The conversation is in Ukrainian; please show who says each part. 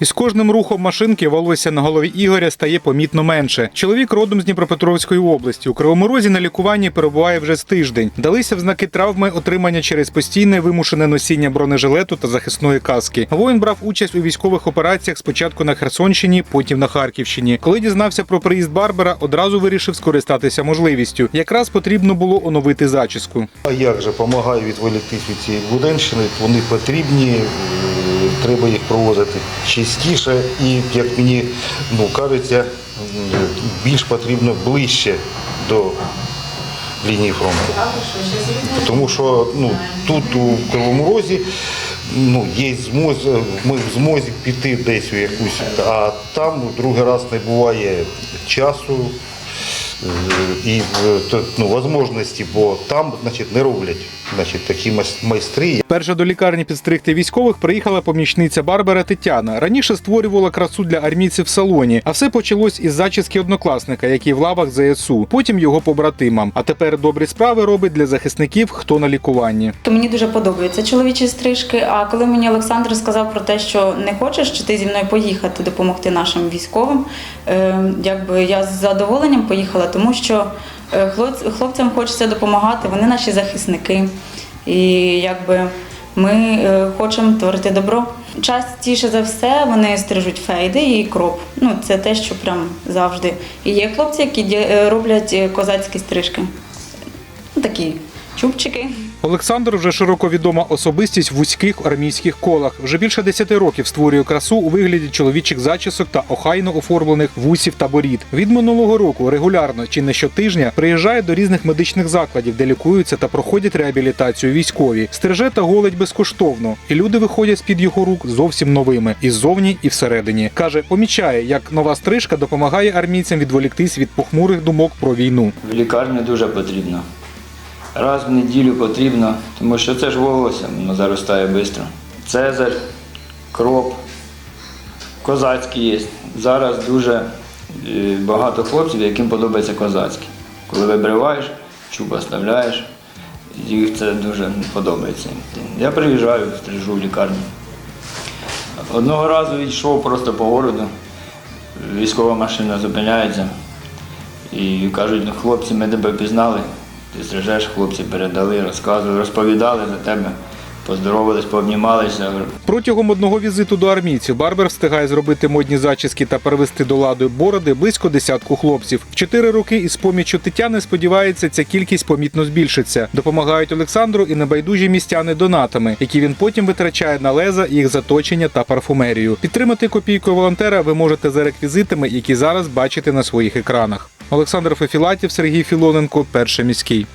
Speaker 1: І з кожним рухом машинки волосся на голові Ігоря стає помітно менше. Чоловік родом з Дніпропетровської області. У Кривому Розі на лікуванні перебуває вже з тиждень. Далися в знаки травми, отримання через постійне вимушене носіння бронежилету та захисної каски. Воїн брав участь у військових операціях спочатку на Херсонщині, потім на Харківщині. Коли дізнався про приїзд Барбера, одразу вирішив скористатися можливістю. Якраз потрібно було оновити зачіску.
Speaker 2: А як же допомагаю відволіктись від цієї буденщини? Вони потрібні, треба їх проводити частіше і, як мені ну, кажеться, більш потрібно ближче до лінії фронту. Тому що ну, тут у Кривому Розі ну, є змоз, ми в змозі піти десь у якусь, а там другий раз не буває часу е, і е, ну, можливості, бо там значить, не роблять значить, такі майс- майстри.
Speaker 1: Перша до лікарні підстригти військових приїхала помічниця Барбара Тетяна. Раніше створювала красу для армійців в салоні, а все почалось із зачіски однокласника, який в лавах ЗСУ, потім його побратимам. А тепер добрі справи робить для захисників, хто на лікуванні.
Speaker 3: То мені дуже подобаються чоловічі стрижки. А коли мені Олександр сказав про те, що не хочеш чи ти зі мною поїхати допомогти нашим військовим, е, якби я з задоволенням поїхала, тому що е, хлопцям хочеться допомагати, вони наші захисники. І якби ми е, хочемо творити добро. Частіше за все вони стрижуть фейди і кроп. Ну це те, що прям завжди. І є хлопці, які е, роблять е, козацькі стрижки. Ну, Такі чубчики.
Speaker 1: Олександр вже широко відома особистість в вузьких армійських колах. Вже більше 10 років створює красу у вигляді чоловічих зачісок та охайно оформлених вусів та борід. Від минулого року регулярно чи не щотижня приїжджає до різних медичних закладів, де лікуються та проходять реабілітацію військові. Стриже та голить безкоштовно, і люди виходять з під його рук зовсім новими і ззовні, і всередині. каже, помічає, як нова стрижка допомагає армійцям відволіктись від похмурих думок про війну.
Speaker 4: В лікарню дуже потрібно. Раз в неділю потрібно, тому що це ж волосся, воно заростає швидко. Цезарь, кроп, козацький є. Зараз дуже е, багато хлопців, яким подобається козацький. Коли вибриваєш, чуб оставляєш, їх це дуже подобається. Я приїжджаю, стрижу в лікарню. Одного разу йшов просто по городу, військова машина зупиняється. І кажуть, ну хлопці, ми тебе пізнали. Ти стрижеш, хлопці передали, розказували, розповідали за тебе, поздоровались, пообнімалися.
Speaker 1: Протягом одного візиту до армійців Барбер встигає зробити модні зачіски та перевести до ладу бороди близько десятку хлопців. В чотири роки із поміччю Тетяни сподівається, ця кількість помітно збільшиться. Допомагають Олександру і небайдужі містяни донатами, які він потім витрачає на леза, їх заточення та парфумерію. Підтримати копійкою волонтера ви можете за реквізитами, які зараз бачите на своїх екранах. Олександр Фефілатів, Сергій Філоненко, перший міський.